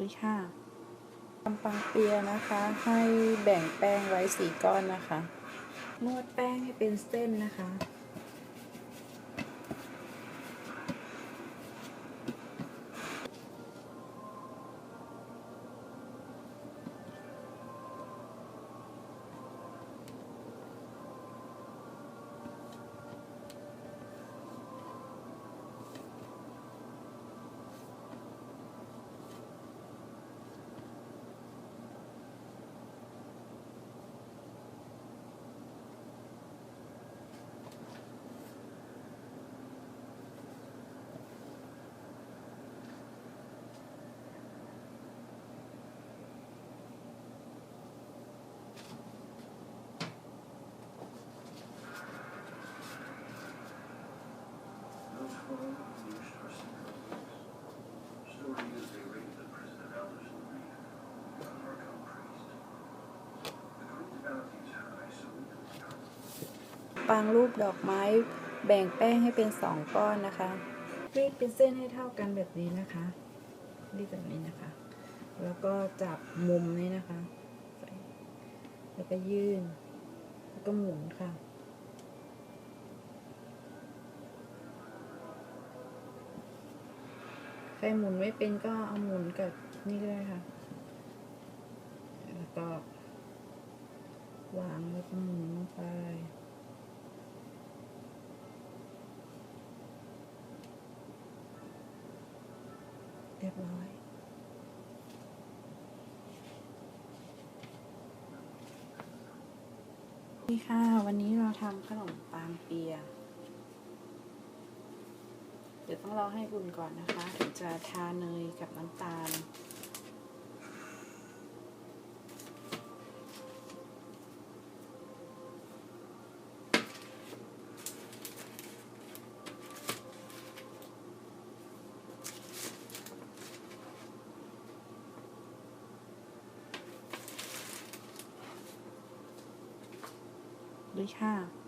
ด้วยค่ะทำปังเปียนะคะ ให้แบ่งแป้งไว้สี่ก้อนนะคะ นวดแป้งให้เป็นเส้นนะคะ ปังรูปดอกไม้แบ่งแป้งให้เป็นสองก้อนนะคะรีดเป็นเส้นให้เท่ากันแบบนี้นะคะรีดแบบนี้นะคะ แล้วก็จับมุมนี้นะคะแล้วก็ยื่น แล้วก็หมุนค่ะใครหมุนไม่เป็นก็เอาหมุนกับนี่ก็ได้ค่ะ แล้วก็ วางแล้วก็หมุนลงไป เรียบร้อย นี่ค่ะ วันนี้เราทำขนมปังเปีย เดี๋ยวต้องรอให้อุ่นก่อนนะคะถึงจะทาเนยกับน้ำตาล ด้วยค่ะ